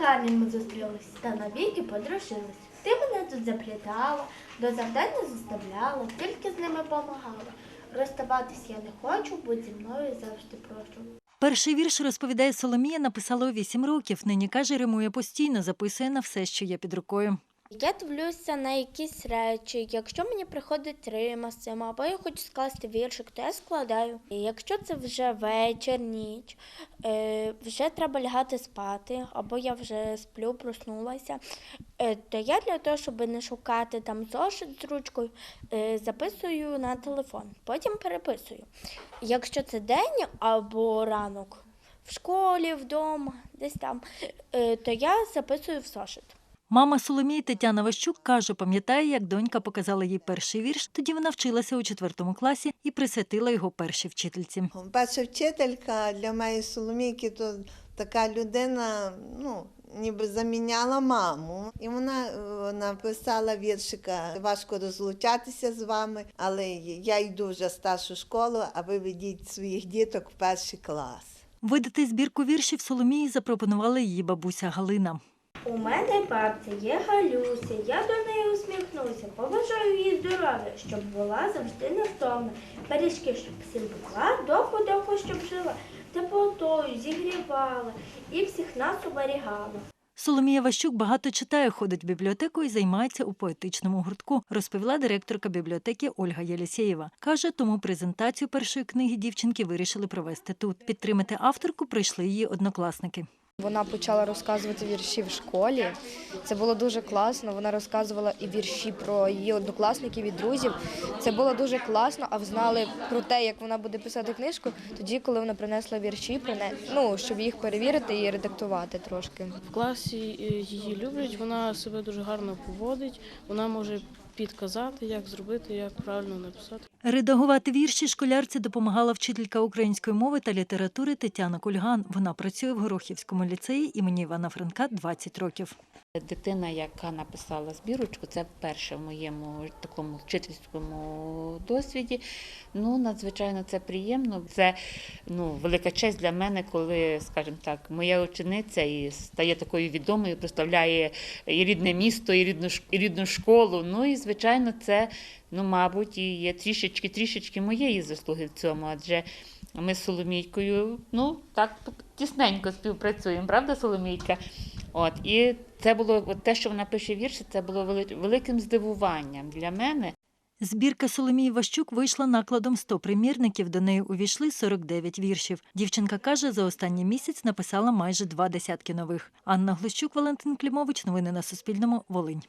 лікарні ми зустрілись та навіки подружились. Ти мене тут заплітала, до завдання заставляла, тільки з ними помагала. Розставатись я не хочу, будь зі мною завжди прошу. Перший вірш розповідає Соломія, написала у вісім років. Нині каже, римує постійно, записує на все, що є під рукою. Я дивлюся на якісь речі. Якщо мені приходить Рима з цим, або я хочу скласти віршик, то я складаю. І якщо це вже вечір, ніч, е, вже треба лягати спати, або я вже сплю, проснулася, е, то я для того, щоб не шукати там зошит з ручкою, е, записую на телефон, потім переписую. Якщо це день або ранок в школі, вдома, десь там, то я записую в зошит. Мама Соломії Тетяна Ващук каже, пам'ятає, як донька показала їй перший вірш. Тоді вона вчилася у четвертому класі і присвятила його першій вчительці. Перша вчителька для моєї Соломійки то така людина, ну, ніби заміняла маму. І вона е, написала віршика Важко розлучатися з вами, але я йду вже в старшу школу, а ви ведіть своїх діток в перший клас. Видати збірку віршів Соломії запропонувала її бабуся Галина. У мене бабця є Галюся, я до неї усміхнуся, побажаю їй здоров'я, щоб була завжди невтомна. Пиріжки, щоб всім пекла, довго довго щоб жила, теплотою зігрівала і всіх нас оберігала. Соломія Ващук багато читає, ходить в бібліотеку і займається у поетичному гуртку, розповіла директорка бібліотеки Ольга Єлісєєва. Каже, тому презентацію першої книги дівчинки вирішили провести тут. Підтримати авторку прийшли її однокласники. Вона почала розказувати вірші в школі. Це було дуже класно. Вона розказувала і вірші про її однокласників і друзів. Це було дуже класно, а знали про те, як вона буде писати книжку, тоді, коли вона принесла вірші, ну, щоб їх перевірити і редактувати трошки. В класі е, її люблять, вона себе дуже гарно поводить, вона може підказати, як зробити, як правильно написати. Редагувати вірші школярці допомагала вчителька української мови та літератури Тетяна Кульган. Вона працює в Горохівському ліцеї імені Івана Франка 20 років. Дитина, яка написала збірочку, це вперше в моєму такому вчительському досвіді. Ну, надзвичайно це приємно. Це ну, велика честь для мене, коли, скажімо так, моя учениця і стає такою відомою, представляє і рідне місто, і рідну, і рідну школу. Ну і звичайно, це, ну, мабуть, і є трішечки, трішечки моєї заслуги в цьому, адже ми з Соломійкою, ну так тісненько співпрацюємо, правда, Соломійка? От і це було от те, що вона пише вірші, це було великим здивуванням для мене. Збірка Соломії Ващук вийшла накладом 100 примірників. До неї увійшли 49 віршів. Дівчинка каже, за останній місяць написала майже два десятки нових. Анна Глущук, Валентин Клімович. Новини на Суспільному. Волинь.